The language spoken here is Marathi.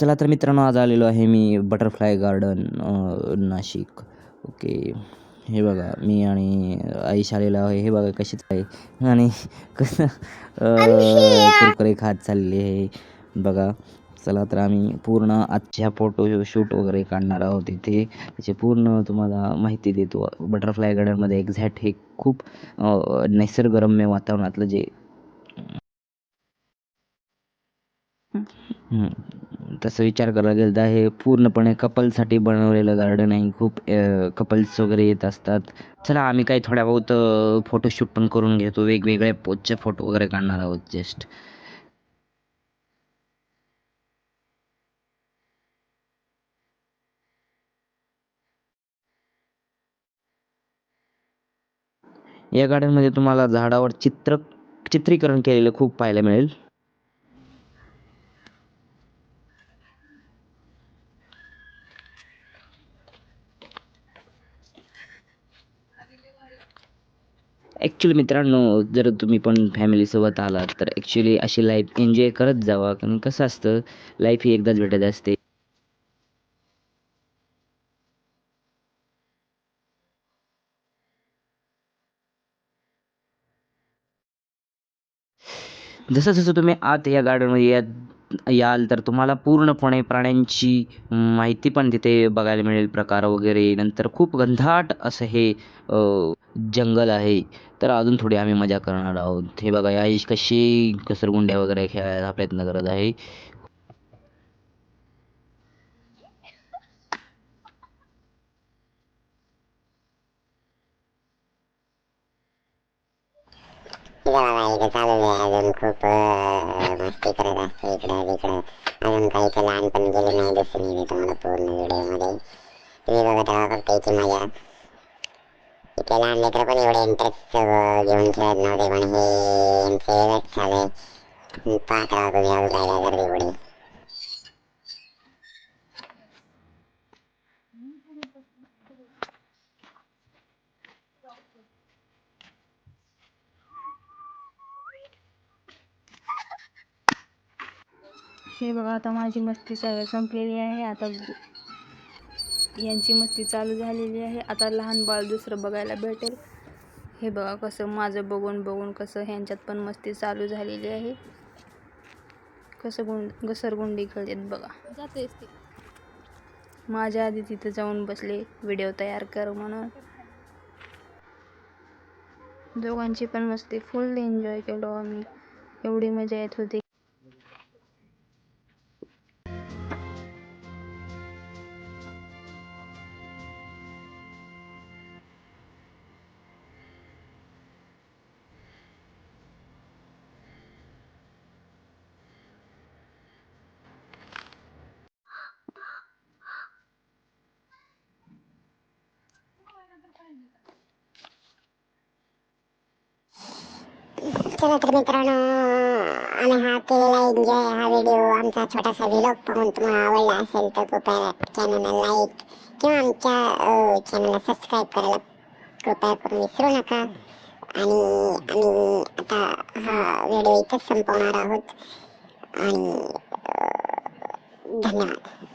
चला तर मित्रांनो आज आलेलो आहे मी बटरफ्लाय गार्डन नाशिक. ओके. हे बघा मी आणि आईश आलेलो आहे. हे बघा कशीच आहे. आणि कसं कुरकुरे खात चालले आहे. बघा चला तर आम्ही पूर्ण आजच्या फोटो शूट वगैरे काढणार आहोत इथे. त्याची पूर्ण तुम्हाला माहिती देतो. बटरफ्लाय गार्डनमध्ये एक्झॅक्ट हे खूप निसर्गरम्य वातावरणातलं जे. तसं विचार करायला गेलं तर हे पूर्णपणे कपलसाठी बनवलेलं गार्डन आहे. खूप कपल्स वगैरे येत असतात. चला आम्ही काही थोड्या बहुत फोटोशूट पण करून घेतो. वेगवेगळ्या पोजचे फोटो वगैरे काढणार आहोत जस्ट या गार्डनमध्ये तुम्हाला झाडावर चित्र चित्रीकरण केलेलं खूप पाहायला मिळेल. ॲक्च्युली मित्रांनो जर तुम्ही पण फॅमिलीसोबत आलात तर ॲक्च्युली अशी लाईफ एन्जॉय करत जावा. कारण कसं असतं लाईफ ही एकदाच भेटत असते. जसं जसं तुम्ही आत या गार्डनमध्ये या याल तर तुम्हाला पूर्णपणे प्राण्यांची माहिती पण तिथे बघायला मिळेल प्रकार वगैरे. नंतर खूप घनदाट असं हे अ, जंगल आहे तर अजून थोडी आम्ही मजा करणार आहोत. हे बघा या कशी घसरगुंड्या वगैरे खेळायला प्रयत्न करत आहे. चालू आहे अजून खूप मस्ती करत इकडं तिकडं. अजून काही लहानपण गेले नाही दिसून येते तुम्हाला पूर्ण व्हिडिओमध्ये. तुम्ही बघत राहा फक्त याची मजा. इथे लहान लेकरं पण एवढे इंटरेस्ट घेऊन खेळत नव्हते पण हे यांचं वेगळंच झालंय. पाहत राहा तुम्ही अजून काय काय करते पुढे हे बघा आता माझी मस्ती सगळं संपलेली आहे. आता यांची मस्ती चालू झालेली आहे. आता लहान बाळ दुसरं बघायला भेटेल. हे बघा कसं माझं बघून बघून कसं ह्यांच्यात पण मस्ती चालू झालेली आहे. कसं गुंड घसरगुंडी खेळतात बघा. जातेच ते. माझ्या आधी तिथं जाऊन बसले व्हिडिओ तयार कर म्हणून. दोघांची पण मस्ती फुल एन्जॉय केलो आम्ही. एवढी मजा येत होती. चला तर मित्रांनो आम्ही हा केलेला एन्जॉय हा व्हिडिओ आमचा छोटासा व्हिलॉग पाहून तुम्हाला आवडला असेल तर कृपया चॅनलला लाईक किंवा आमच्या चॅनलला सबस्क्राईब करायला कृपया करून विसरू नका. आणि आम्ही आता हा व्हिडिओ इथंच संपवणार आहोत. आणि धन्यवाद.